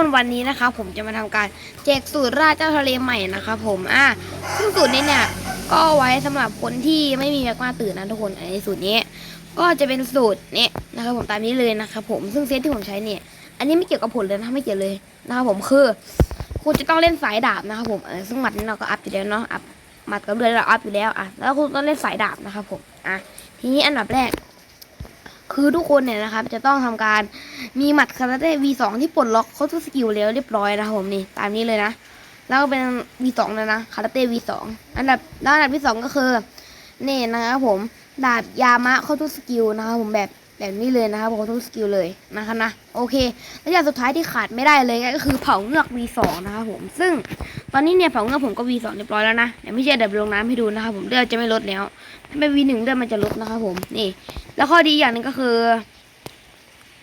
คนวันนี้นะคะ ผมจะมาทำการแจกสูตรราดเจ้าทะเลใหม่นะคะผมอะซึ่งสูตรนี้เนี่ยก็ไว้สำหรับคนที่ไม่มีแมกมาตื่นนะทุกคนอันนี้สูตรนี้ ก็จะเป็นสูตรนี้นะครับผมตามนี้เลยนะครับผมซึ่งเซตที่ผมใช้เนี่ย อันนี้ไม่เกี่ยวกับผลเลยนะไม่เกี่ยวเลยนะครับผมคือ คุณจะต้องเล่นสายดาบนะครับผมเออซึ่งหมัดนี้เราก็อัพอยู่แล้วเนาะอัพหมัดกับเรือเราอัพอยู่แล้วอะแล้วคุณต้องเล่นสายดาบนะครับผมอะทีนี้อันดับแรก คือทุกคนเนี่ยนะครับจะต้องทำการมีหมัดคาราเต้ V2 ที่ปลดล็อกเขาทุกสกิลแล้วเรียบร้อยนะครับผมนี่ตามนี้เลยนะ แล้วก็เป็น V2 นะนะคาราเต้ V2 อันดับอันดับที่สองก็คือนี่นะครับผมดาบยามะเข้าทุกสกิลนะครับผมแบบแบบนี้เลยนะครับผมเขาทุกสกิลเลยนะครับนะโอเค แล้วอย่างสุดท้ายที่ขาดไม่ได้เลยก็คือเผาเงือก V2 นะครับผมซึ่ง ตอนนี้เนี่ยเผาเงือกผมก็ V2 เรียบร้อยแล้วนะเดี๋ยวไม่เชื่อเดี๋ยวลงน้ำให้ดูนะครับผมเลือดจะไม่ลดแล้วถ้าเป็น V1 เลือดมันจะลดนะครับผมนี่ แล้วข้อดีอย่างหนึ่งก็คือ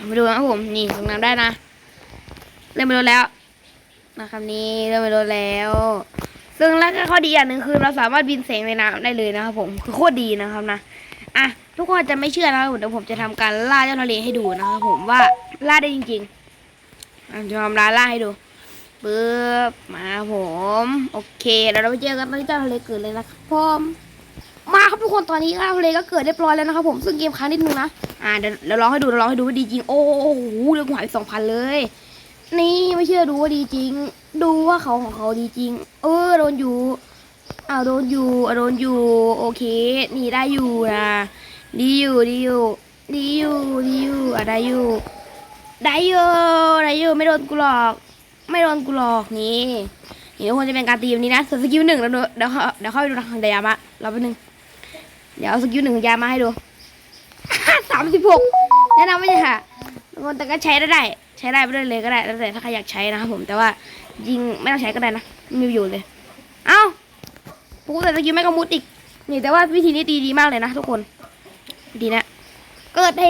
ามาดูนะครับผมนี่ลงน้ำได้นะเริ่มไปลดแล้วนะครับนี่เริ่มไปลดแล้ว ซึ่งแล้วก็ข้อดีอย่างหนึ่งคือเราสามารถบินแสงในน้ำได้เลยนะครับผมคือโคตรดีนะครับนะอะทุกคนจะไม่เชื่อนะครับผมเดี๋ยวผมจะทำการล่าเจ้าทะเลให้ดูนะครับผมว่าล่าได้จริงๆอะจะทำล่าล่าให้ดู ปึ๊บมาผม โอเคแล้วเราไปเจอกันตอนที่เจ้าทะเลเกิดเลยนะครับผมมาครับทุกคนตอนนี้เจ้าทะเลก็เกิดเรียบร้อยแล้วนะครับผมซึ่งเกมค้างนิดนึงนะอ่าเดี๋ยวเดี๋ยวลองให้ดูเดี๋ยวลองให้ดูว่าดีจริงโอ้โหเรื่องหายสองพันเลย นี่ไม่เชื่อดูว่าดีจริง ดูว่าเขาของเขาดีจริง เออโดนอยู่อ้าวโดนอยู่อะโดนอยู่โอเคนี่ได้อยู่นะดีอยู่ดีอยู่ดีอยู่ดีอยู่อะได้อยู่ได้อยู่ได้อยู่ไม่โดนกูหรอก ไม่โดนกูหรอกนี่นี่ทุกคนจะเป็นการตีแบบนี้นะส่วนสกิลหนึ่งแล้วเดี๋ยวเดี๋ยวเดี๋ยวเข้าไปดูทางเดียมะเราไปบนึงเดี๋ยวเอาสกิลหนึ่งของยามาให้ดูสามสิบหกแนะนำไม่ใช่ค่ะทุกคนแต่ก็ใช้ได้ ใช้ได้ไปเลยเลยก็ได้แล้วแต่ถ้าใครอยากใช้นะครับผมแต่ว่ายิงไม่ต้องใช้ก็ได้นะไม่มีประโยชน์เลย เอ้าปูแต่สกิลไม่กระมุดอีก นี่แต่ว่าวิธีนี้ดีดีมากเลยนะทุกคน ดีนะ เกิดเด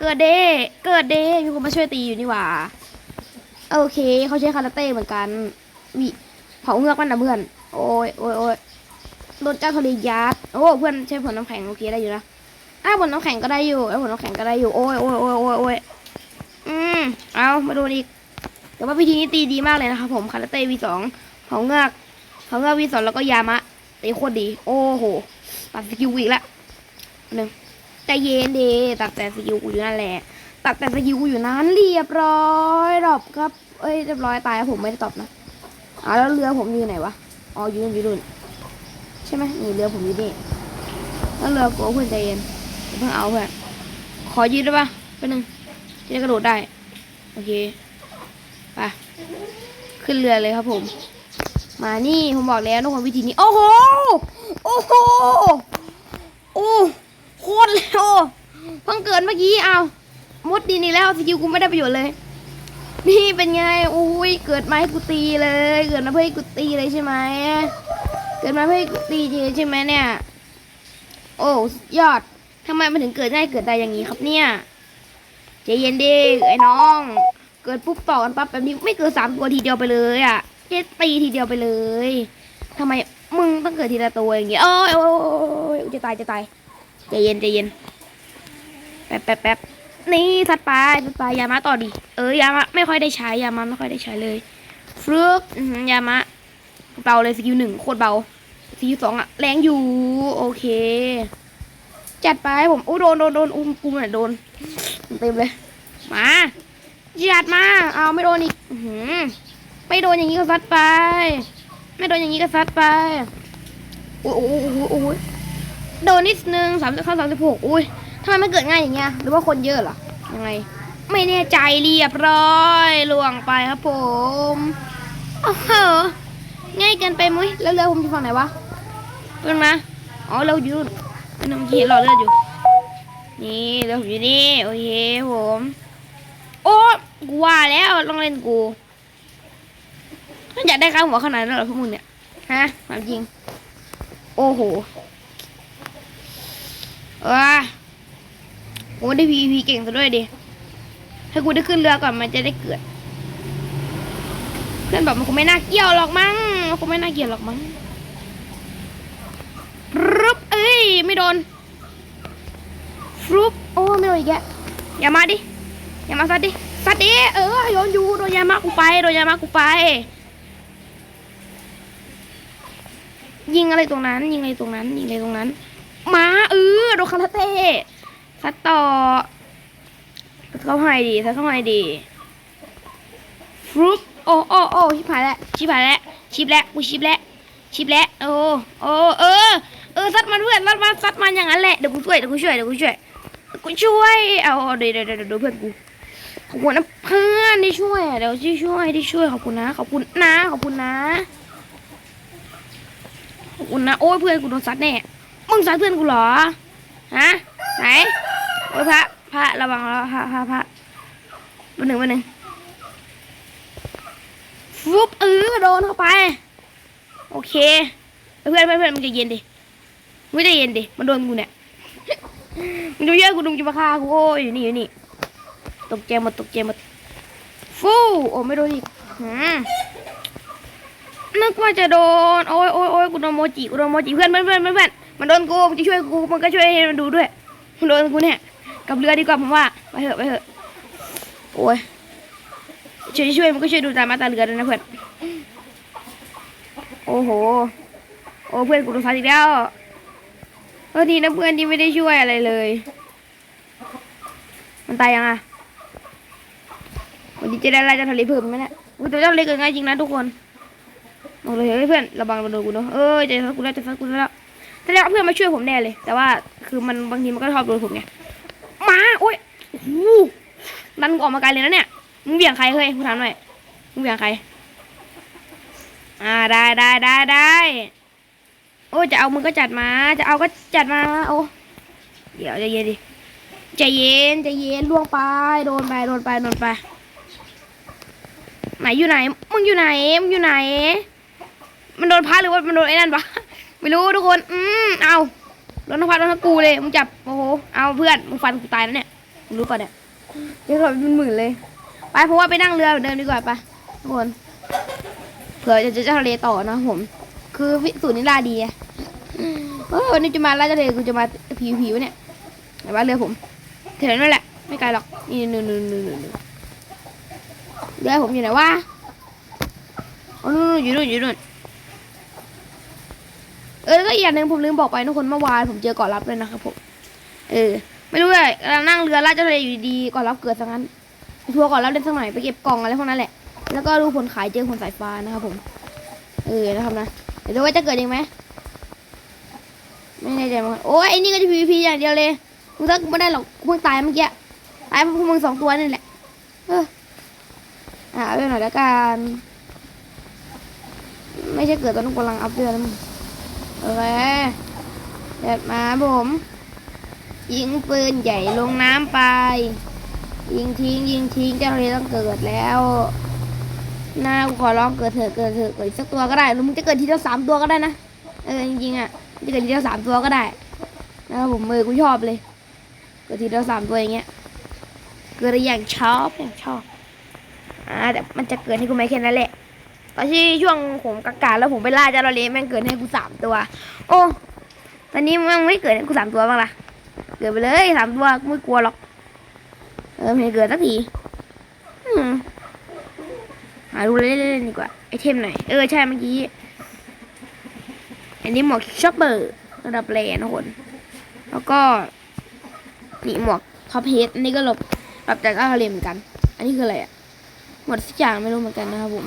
เกิดเดเกิดเดมีคนมาช่วยตีอยู่นี่หว่า โอเค เขาใช้คาราเต้เหมือนกันวิเผาเงือกมันนะเพื่อน โอ้ยโอ้ยโอ้ยโดนเจ้าทะเลยัดโอ้เพื่อนใช้ผลน้ำแข็งโอเคได้อยู่นะอ้าผลน้ำแข็งก็ได้อยู่ไอ้ผลน้ำแข็งก็ได้อยู่โอ้ยโอ้ยโอ้ยโอ้ยโอ้ยอืมเอามาดูอีกแต่ว่าวิธีนี้ตีดีมากเลยนะครับผมคาราเต้วีสองเผาเงือกเผาเงือกวีสองแล้วก็ยามะตีโคตรดี โอ้โหตัดสกิลอีกละหนึ่งใจเย็นดีตัดแต่สกิลกูอยู่นั่นแหละ ตัดแต่สกิลกูอยู่นั้นเรียบร้อยดอบครับ เอ้ยเรียบร้อยตายครับผมไม่ได้ตอบนะอ้าแล้วเรือผมอยู่ไหนวะอ๋ออยู่นู่นอยู่นู่นใช่ไหมนี่เรือผมอยู่นี่แล้วเรือกูเพื่อนใจเย็นเพิ่งเอาเพื่อนขอยืดได้ปะแป๊บนึงจะได้กระโดดได้โอเคไปขึ้นเรือเลยครับผม มานี่ผมบอกแล้วทุกคนวิธีนี้โอ้โหโอ้โหโอ้โคตรเร็วเพิ่งเกิดเมื่อกี้เอา มุดดินนี่แล้วสกิลกูไม่ได้ประโยชน์เลย นี่เป็นไงอุ้ยเกิดมาให้กูตีเลย เกิดมาเพื่อให้กูตีเลยใช่ไหมเกิดมาเพื่อให้กูตีจริงใช่ไหมเนี่ย โอ้ยอดทำไมมันถึงเกิดง่ายเกิดได้อย่างนี้ครับเนี่ยใจเย็นดิไอ้น้อง เกิดปุ๊บต่อกันปั๊บแบบนี้ไม่เกิดสามตัวทีเดียวไปเลยอะเจ๊ตีทีเดียวไปเลยทำไมมึงต้องเกิดทีละตัวอย่างเงี้ยโอ้ยโอ้ยโอ้ยจะตายจะตายใจเย็นใจเย็นแป๊บแป๊บแป๊บ นี่สัตว์ไปสัตว์ไปยามาต่อดิ เออยามาไม่ค่อยได้ใช้ยามาไม่ค่อยได้ใช้เลยฟลุกอื้อหือยามาเบาเลยสกิลหนึ่งโคตรเบาสกิลสองอะแรงอยู่ โอเค จัดไปผมโอ้โดนโดนโดนอุ้มกูเนี่ยโดนเต็มเลย มาจัดมา เอาไม่โดนอีกหือไม่โดนอย่างนี้ก็ซัดไป ไม่โดนอย่างนี้ก็ซัดไปโอ้โหโอ้โหโอ้โหโดนนิดนึงสามสิบเข้าสามสิบหกอุ้ย ทำไมไมันเกิดง่ายอย่างเงี้ย หรือว่าคนเยอะเหรอ ยังไง ไม่แน่ใจเรียบร้อยล่วงไปครับผมโอ้โหง่ายเกินไปมุ้ย แล้วเรือผมอยู่ฝั่งไหนวะเพิ่งมาอ๋อ เราอยู่นู่นเป็นน้ำขี้รอเรืออยู่ นี่เรือผมอยู่นี่ โอเคผม โอ้กูว่าแล้วลองเล่นกูอยากได้ข้าหัวขนาดนั้นหรอพวกมึงเนี่ย ฮะถามจริง โอ้โห เออ โอ้ได้พีพีเก่งซะด้วยดิให้กูได้ขึ้นเรือก่อนมันจะได้เกิด เพื่อนบอกมันคงไม่น่าเกี่ยวหรอกมั้งมันคงไม่น่าเกี่ยวหรอกมั้งรึบเอ้ยไม่โดนฟรุปโอ้ไม่โดนอีกแกอย่ามาดิอย่ามาซัดดิสัตดิเออโยนอยู่โดนยามากูไปโดนยามากูไป ยิงอะไรตรงนั้น ยิงอะไรตรงนั้นยิงอะไรตรงนั้นมาเออโดนคาราเต้ ซัดต่อซัดเข้าให้ดีซัดเข้าให้ดีฟรุปโอ้โอ้โอ้ชิบหายแล้วชิบหายแล้วชิบแล้วกูชิบแล้วชิบแล้วโอ้โอ้เออเออซัดมันเพื่อนซัดมันซัดมันอย่างนั้นแหละเดี๋ยวกูช่วยเดี๋ยวกูช่วยเดี๋ยวกูช่วยกูช่วยเอาเอเดี๋ยวเดี๋ยวเดี๋ยวเดี๋ยวเพื่อนกูขอบคุณนะเพื่อนที่ช่วยเดี๋ยวที่ช่วยที่ช่วยขอบคุณนะขอบคุณนะขอบคุณนะขอบคุณนะโอ้ยเพื่อนกูโดนซัดแน่มึงซัดเพื่อนกูเหรอฮะไหน อ้ยพระพระระวังแล้วพระพระพระมาหนึ่งมาหนึ่งฟุบเออโดนเข้าไป โอเค เพื่อนเพื่อนเพื่อนมึงใจะเย็นดิมึงใจะเย็นดิมันโดนกูเนี่ยมึงจะเยอะกูดุงจะมาฆ่ากูโอ้ยอยู่นี่อยู่นี่ตกใจหมดตกใจหมดฟูโอ้ไม่โดนอีกนึกว่าจะโดนโอ้ยโอ้ยโอ้ยกูโดนโมจิกูโดนโมจิเพื่อนเพื่อนเพื่อนเพื่อนเพื่อนมันโดนกูมันจะช่วยกูมันก็ช่วยให้มันดูด้วยมันโดนกูเนี่ย กับเรือดีกว่าผมว่าไปเถอะไปเถอะโอ้ยช่วยช่วยมันก็ช่วยดูตามมาตาเรือด้วยนะเพื่อนโอ้โหโอ้เพื่อนกูโดนซัดอีกแล้วเออดีนะเพื่อนที่ไม่ได้ช่วยอะไรเลย มันตายยังอะวันนี้จะได้ไล่เจ้าทะเลเพิ่มไหมเนี่ยอุ๊ยแต่เจ้าทะเลเกิดง่ายจริงนะทุกคนบอกเลยเฮ้ยเพื่อนระวังระโดนกูเนาะเอ้ยใจฟังกูแล้วใจฟังกูแล้วแต่แล้วเพื่อนมาช่วยผมแน่เลย แต่ว่าคือมันบางทีมันก็ชอบโดนผมไง มาโอ้ยโอ้โหดันกูออกมาไกลเลยนะเนี่ย มึงเบี่ยงใครเฮ้ยกูถามหน่อย มึงเบี่ยงใคร อ่าได้ได้ได้ได้โอ้ยจะเอามึงก็จัดมา จะเอาก็จัดมา โอ้เดี๋ยวใจเย็นดิใจเย็นใจเย็นล่วงไป โดนไปโดนไปโดนไป ไหนอยู่ไหน มึงอยู่ไหน มึงอยู่ไหน มันโดนพัดหรือว่ามันโดนไอ้นั่นปะไม่รู้ทุกคน อืมเอา โดนทั้งพัดโดนทั้งกูเลยมึงจับโอ้โหเอาเพื่อนมึงฟันกูตายแล้วเนี่ยมึงรู้ป่ะเนี่ยเดี๋ยวก่อนเป็นหมื่นเลย ไปเพราะว่าไปนั่งเรือเดินดีกว่าไปทุกคนเผื่อจะเจอเจ้าทะเลต่อนะผม คือพิสูจน์นิราดีอะเออวันนี้จะมาล่าเจ้าทะเลกูจะมาผิวผิวเนี่ยไหนว่าเรือผมเถื่อนนั่นแหละ ไม่ไกลหรอกนี่นู่นนู่นนู่นนู่นเรือผมอยู่ไหนวะอ๋อนู่นนู่นอยู่นู่นอยู่นู่นเและอีกอย่างหนึ่งผมลืมบอกไปทุกคนเมื่อวานผมเจอเกาะลับเลยนะครับผม เออ ไม่รู้เลยกำลังนั่งเรือลาดเจ้าทะเลอยู่ดีเกาะลับเกิดซะงั้นทัวร์เกาะลับเล่นสักหน่อยไปเก็บกล่องอะไรพวกนั้นแหละ แล้วก็ดูผลขายเจอผลสายฟ้านะครับผม เออ นะครับนะ เดี๋ยวดูว่าจะเกิดเองไหมไม่แน่ใจเหมือนกันโอ้ยไอ้นี่ก็จะ PVP อย่างเดียวเลยมึงถ้ากูไม่ได้หรอกกูเพิ่งตายเมื่อกี้ตายเพราะพวกมึงสองตัวนี่แหละ เอออ่าเอาไปหน่อยแล้วกัน ไม่ใช่เกิดตอนนุกำลังอัพเดือนมึง โอเคเด็ดมาผม ยิงปืนใหญ่ลงน้ำไป ยิงทิ้ง ยิงทิ้งเจ้าเลต้องเกิดแล้วน่ากูขอร้องเกิดเถอะเกิดเถอะเกิดสักตัวก็ได้หรือมึงจะเกิดทีเดียวสามตัวก็ได้นะเออจริงๆอะจะเกิดทีเดียวสามตัวก็ได้นะครับผมมือกูชอบเลย เกิดทีเดียวสามตัวอย่างเงี้ยเกิดอย่างชอบอย่างชอบอ่าแต่มันจะเกิดให้กูไม่แค่นั้นแหละ ตอนที่ช่วงผมกากาแล้วผมไปล่าเจ้าทะเลแม่งเกิดให้กูสามตัว โอ้ตอนนี้มันไม่เกิดให้กูสามตัวบ้างล่ะ เกิดไปเลยสามตัวกูไม่กลัวหรอก เออไม่เกิดสักทีมหาดูเล่นๆดีกว่าไอเทมไหนเออใช่เมื่อกี้ อันนี้หมวกช็อปเปอร์ระดับแรนะคน แล้วก็นี่หมวกท็อปเฮดอันนี้ก็หลบหลบจากเจ้าเลเหมือนกัน อันนี้คืออะไรอะหมดสักอย่างไม่รู้เหมือนกันนะครับผม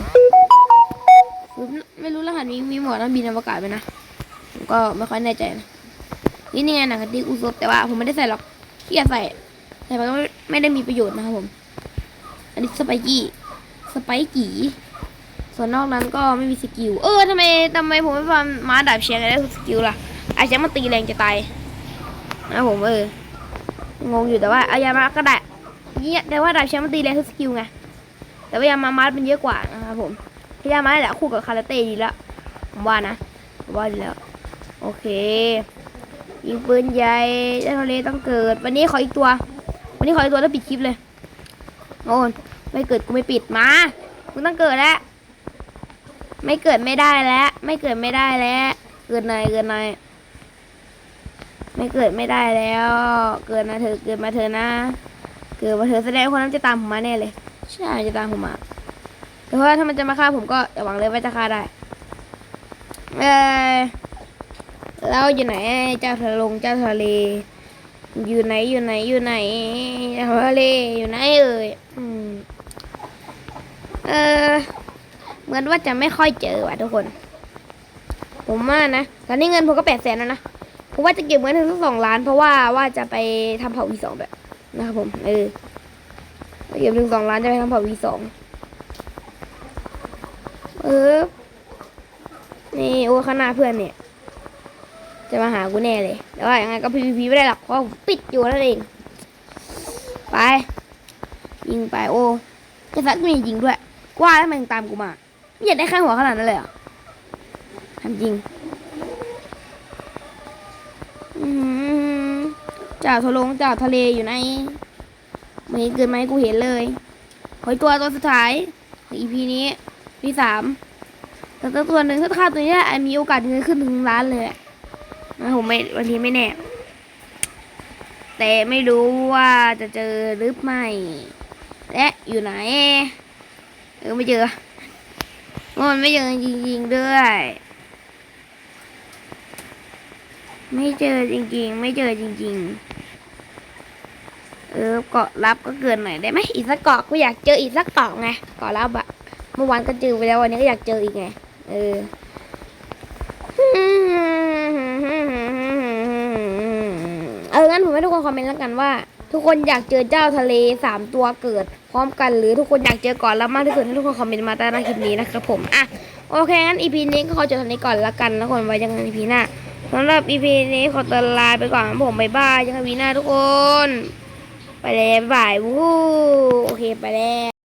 ไม่รู้รหัสมีมีหมวดนักบินอวกาศไหมนะผมก็ไม่ค่อยแน่ใจนะนี่นี่ไงหนังกระติกอุซบแต่ว่าผมไม่ได้ใส่หรอกที่จะใส่แต่มันก็ไม่ไม่ได้มีประโยชน์นะครับผม อันนี้สไปกี้สไปกี้ส่วนนอกนั้นก็ไม่มีสกิล เออทำไมทำไมผมไม่ฟังม้าดาบเชียงกันได้ทุกสกิลล่ะอาจจะมันตีแรงจะตายนะผมเอองงอยู่แต่ว่าอายามาก็ได้เนี่ยแต่ว่าดาบเชียงมันตีแรงทุกสกิลไงแต่ว่ายามามามันเยอะกว่านะครับผม ยายามมาแหละคู่กับคาราเต้ดีแล้วผมว่านะผมว่าดีแล้ว โอเคยิงปืนใหญ่เจ้ทะเลต้องเกิด วันนี้ขออีกตัว วันนี้ขออีกตัวแล้วปิดคลิปเลยโอ้ยไม่เกิดกูไม่ปิดมามึงต้องเกิดแล้วไม่เกิดไม่ได้แล้ว ไม่เกิดไม่ได้แล้ว เกิดหน่อยเกิดหน่อยไม่เกิดไม่ได้แล้ว เกิดมาเถอเกิดมาเถอนะ เกิดมาเถอแสดงว่าคนนั้นจะตามผมมาแน่เลย ใช่จะตามผมมา แต่ว่าถ้ามันจะมาฆ่าผมก็อย่าหวังเลยว่าจะฆ่าได้ เออแล้วอยู่ไหนเจ้าทะลงเจ้าทะเล อยู่ไหนอยู่ไหนอยู่ไหนเจ้าทะเลอยู่ไหนเอ่ยอืมเออเหมือนว่าจะไม่ค่อยเจอว่ะทุกคน ผมว่านะตอนนี้เงินผมก็แปดแสนแล้วนะผมว่าจะเก็บเงินถึงสองล้าน เพราะว่าว่าจะไปทำเผาวีสองแบบนะครับผมเออเก็บถึงสองล้านจะไปทำเผาวีสอง เออนี่โอ้ข้างหน้าเพื่อนเนี่ย จะมาหากูแน่เลย แต่ว่ายังไงก็ PVP ไม่ได้หรอกเพราะปิดอยู่นั่นเอง ไป ยิงไปโอ้จะซัดมียิงด้วยกว่าแล้วมันตามกูมาไม่อยากได้ข้างหัวขนาดนั้นเลยเหรอทำจริงอื้อหือจ่าทะลงจ่าทะเลอยู่ในไม่เกินไหมกูเห็นเลยหอยตัวตัวสุดท้ายอง EP นี้ ที่สามแต่ตัวตัวหนึ่งถ้าค่าตัวนี้ได้มีโอกาสเงินขึ้นถึงล้านเลยนะผมไม่วันนี้ไม่แน่ แต่ไม่รู้ว่าจะเจอหรือไม่ และอยู่ไหน เออไม่เจอมันไม่เจอจริงๆด้วย ไม่เจอจริงๆ ไม่เจอจริง ๆ เออเกาะรับก็เกินหน่อยได้ไหมอีกสักเกาะกูอยากเจออีกสักเกาะไงเกาะรับอะ เมื่อวานก็เจอไปแล้ววันนี้ก็อยากเจออีกไง เออเอองั้นผมให้ทุกคนคอมเมนต์แล้วกันว่า ทุกคนอยากเจอเจ้าทะเลสามตัวเกิด พร้อมกันหรือทุกคนอยากเจอก่อนแล้วมากที่สุดให้ทุกคนคอมเมนต์มาใต้หน้าคลิปนี้นะครับผมอะโอเคงั้น EP นี้ก็ขอจบเท่านี้ก่อนละกันแล้วคนไว้ยังไง EP หน้าสำหรับ EP นี้ขอตัวลาไปก่อนผมบายบายยังไง EP หน้าทุกคน ไปแล้วบ๊ายบายวู้โอเคไปแล้ว